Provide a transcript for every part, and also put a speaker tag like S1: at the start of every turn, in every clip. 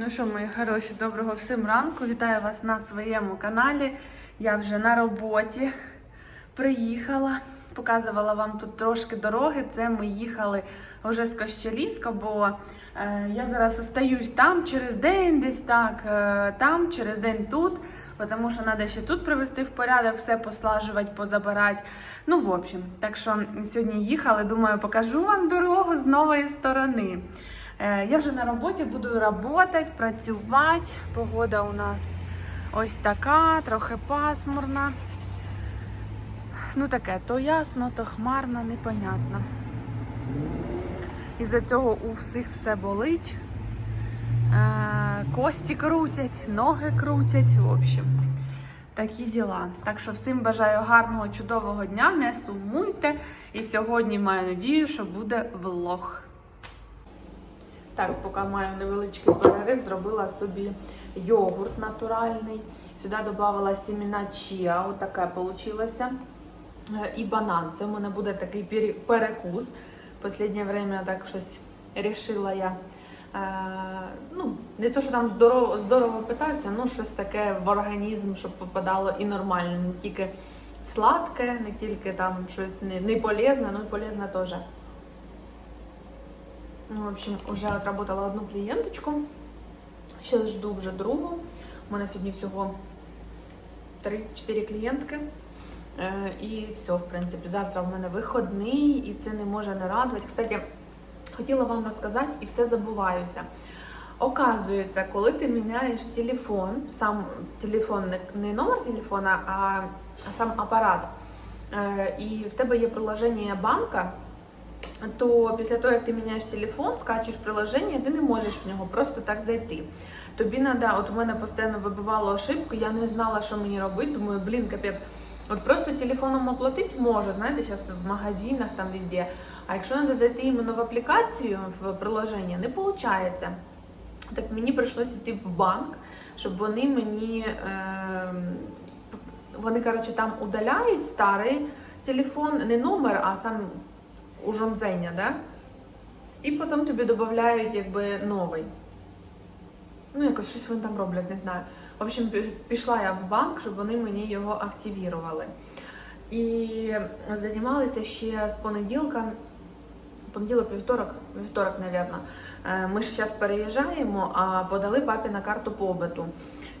S1: Ну що, мої хороші, доброго всім ранку. Вітаю вас на своєму каналі. Я вже на роботі приїхала. Показувала вам тут трошки дороги. Це ми їхали вже з Кощеліска, бо е, я зараз остаюсь там через день, десь так, е, там, через день тут. Тому що треба ще тут привести в порядок, все послажувати, позабирати. Ну, в общем, так що сьогодні їхали. Думаю, покажу вам дорогу з нової сторони. Е, Я вже на роботі буду працювати, працювати. Погода у нас ось така, трохи пасмурна. Ну таке, то ясно, то хмарно, непонятно. Із-за цього у всіх все болить. Е, Кості крутять, ноги крутять. В общем, такі діла. Так що всім бажаю гарного, чудового дня, не сумуйте. І сьогодні маю надію, що буде влог. Так, поки маю невеличкий перерив, зробила собі йогурт натуральний. Сюди додавала сімена чіа, отаке вийшло. І банан. Це у мене буде такий пере- перекус. Останнє время так щось рішила я. Е, ну, не то, що там здорово, здорово питатися, ну щось таке в організм, щоб попадало і нормально, не тільки сладке, не тільки там щось не, не полезне, ну і полезне теж. Ну, в общем, уже отработала одну клієнточку. Ще жду вже другу. У мене сьогодні всього 3-4 клієнтки. І все, в принципі, завтра в мене виходний, і це не може не радувати. Кстати, хотіла вам розказати і все забуваюся. Оказується, коли ти міняєш телефон, сам телефон, не, номер телефона, а, а сам апарат, е, і в тебе є приложення банка, то після того, як ти міняєш телефон, скачуєш приложення, ти не можеш в нього просто так зайти. Тобі треба, от у мене постійно вибивало ошибку, я не знала, що мені робити. Думаю, блін, капець. От просто телефоном оплатити можу, знаєте, зараз в магазинах там везде. А якщо треба зайти іменно в аплікацію, в приложення, не виходить. Так мені прийшлося йти в банк, щоб вони мені. Е, вони, коротше, там удаляють старий телефон, не номер, а сам ужонзення, да? І потім тобі додають якби новий. Ну, якось щось вони там роблять, не знаю. В общем, пішла я в банк, щоб вони мені його активірували. І займалися ще з понеділка, понеділок, вівторок, вівторок, напевно. Ми ж зараз переїжджаємо, а подали папі на карту побиту.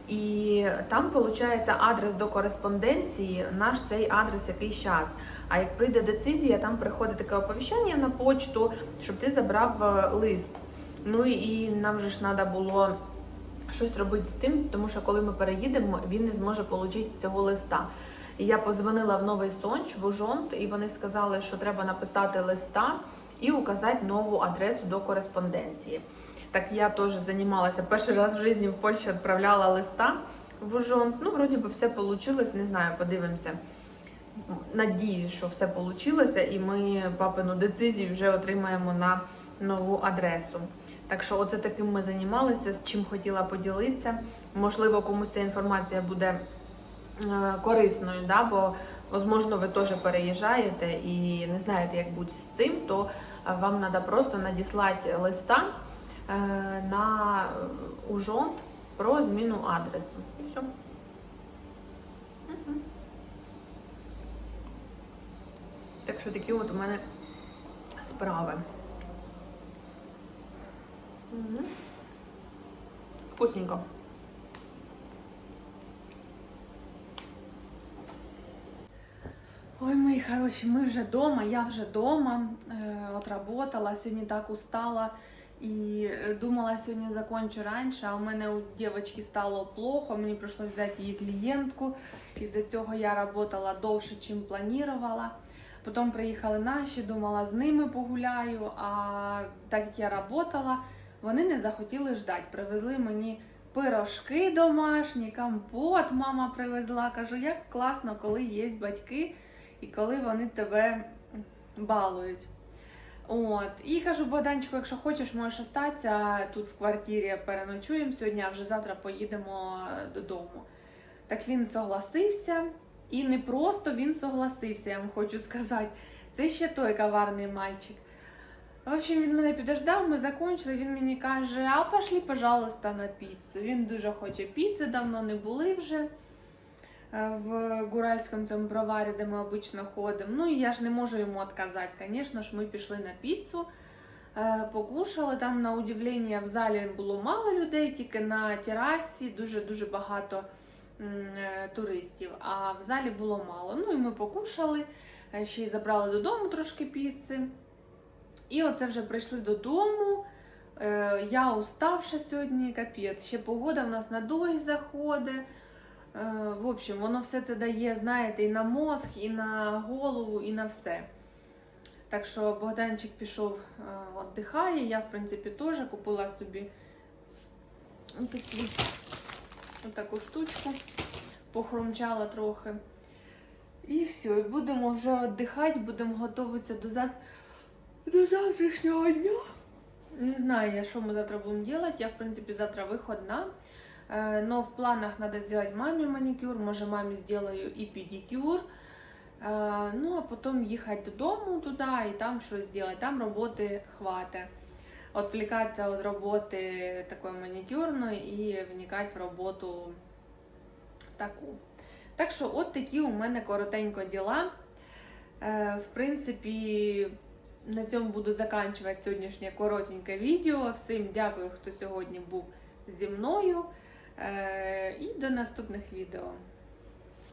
S1: І там виходить адрес до кореспонденції, наш цей адрес якийсь час. А як прийде децизія, там приходить таке оповіщення на почту, щоб ти забрав е, лист. Ну і нам же ж треба було щось робити з тим, тому що коли ми переїдемо, він не зможе отримати цього листа. І я позвонила в новий сонч в Ужонт, і вони сказали, що треба написати листа і указати нову адресу до кореспонденції. Так я теж займалася перший раз в житті в Польщі відправляла листа в Ужонт. Ну, вроді би, все вийшло, не знаю, подивимося. Надіюсь, що все вийшло, і ми папину децизію вже отримаємо на нову адресу. Так що, оце таким ми займалися, з чим хотіла поділитися. Можливо, комусь ця інформація буде е, корисною, да? бо, можливо, ви теж переїжджаєте і не знаєте, як бути з цим, то е, вам треба просто надіслати листа е, на ужонт про зміну адресу. І все. Так що такі от у мене справи. Вкусненько. Ой, мої хороші, ми вже вдома, я вже вдома, е, отработала, сьогодні так устала і е, думала, сьогодні закончу раніше, а у мене у дівчинки стало плохо, мені прийшлося взяти її клієнтку, із-за цього я працювала довше, ніж планувала. Потім приїхали наші, думала, з ними погуляю, а так як я працювала, вони не захотіли ждати. Привезли мені пирожки домашні, компот мама привезла. Кажу, як класно, коли є батьки і коли вони тебе балують. От. І кажу, Богданчику, якщо хочеш, можеш остатися тут в квартирі, переночуємо сьогодні, а вже завтра поїдемо додому. Так він согласився. І не просто він согласився, я вам хочу сказати. Це ще той каварний мальчик. В общем, він мене підождав, ми закончили. Він мені каже: а пошли, пожалуйста, на піцу. Він дуже хоче піци, давно не були вже е, в гуральському цьому броварі, де ми обично ходимо. Ну і я ж не можу йому відказати. Звісно ж, ми пішли на піцу, е, покушали. Там, на удивлення, в залі було мало людей, тільки на терасі дуже-дуже багато туристів, а в залі було мало. Ну і ми покушали, е, ще й забрали додому трошки піци. І оце вже прийшли додому. Е, я уставша сьогодні, капець. Ще погода в нас на дощ заходить. Е, в общем, воно все це дає, знаєте, і на мозг, і на голову, і на все. Так що Богданчик пішов е, віддихає. Я, в принципі, теж купила собі отакі, отаку штучку, похрумчала трохи. І все, і будемо вже віддихати, будемо готуватися до завтра. До завтрашнего дня. Не знаю я, что мы завтра будем делать. Я, в принципе, завтра выходна. Э, Но в планах надо сделать маме маникюр. Может, маме сделаю и педикюр. Э, Ну, а потом ехать додому туда и там что сделать. Там работы хватит. Отвлекаться от работы такой маникюрной и вникать в роботу таку. Так що, от такі у мене коротенько діла. Е, В принципі, на цьому буду заканчувати сьогоднішнє коротеньке відео. Всім дякую, хто сьогодні був зі мною. Е, І до наступних відео.